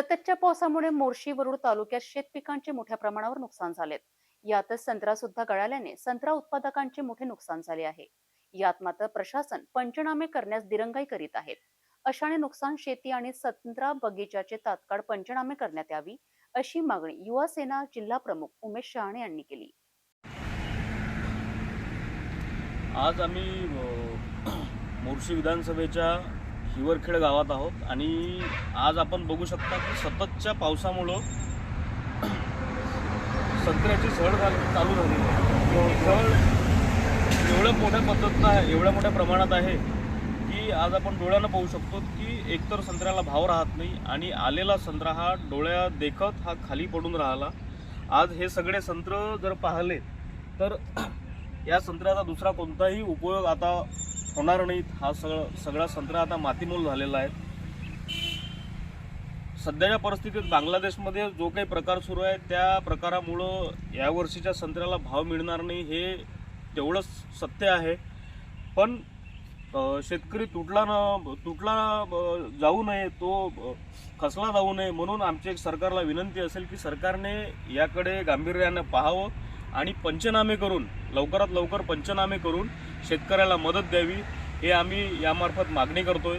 सततच्या पावसामुळे मोर्शी वरुड तालुक्यात शेतपिकांचे मोठ्या प्रमाणावर नुकसान झालेत. यातच संत्रा सुद्धा गळाल्याने संत्रा उत्पादकांचे मोठे नुकसान झाले आहे. यात मात्र प्रशासन पंचनामे करण्यास दिरंगाई करीत आहेत अशाने नुकसान शेती आणि संत्रा बगीचाचे तात्काळ पंचनामे करण्यात यावी अशी मागणी युवा सेना जिल्हा प्रमुख उमेश शहाणे यांनी केली. आज आम्ही मोर्शी विधानसभेच्या हिवरखेड गावात आहोत. आणि आज आपण बघू शकता की सततच्या पावसामुळं संत्र्याची झड चालू झाली. सहळ झड एवढ्या मोठ्या पद्धतीनं आहे एवढ्या मोठ्या प्रमाणात आहे की आज आपण डोळ्यानं पाहू शकतो की एकतर संत्र्याला भाव राहत नाही आणि आलेला संत्रा हा डोळ्या देखत हा खाली पडून राहिला. आज हे सगळे संत्र जर पाहिले तर या संत्र्याचा दुसरा कोणताही उपयोग आता होणार नाहीत. हा सगळं सगळा संत्रा आता मातीमूल झालेला आहे. सध्याच्या परिस्थितीत बांगलादेशमध्ये जो काही प्रकार सुरू आहे त्या प्रकारामुळं यावर्षीच्या संत्र्याला भाव मिळणार नाही हे तेवढंच सत्य आहे. पण शेतकरी तुटला न तुटला जाऊ नये तो खसला जाऊ नये म्हणून आमची एक सरकारला विनंती असेल की सरकारने याकडे गांभीर्यानं पाहावं आणि पंचनामे करून लवकरात लवकर पंचनामे करून शेतकऱ्याला मदत द्यावी हे आम्ही यामार्फत मागणी करतोय.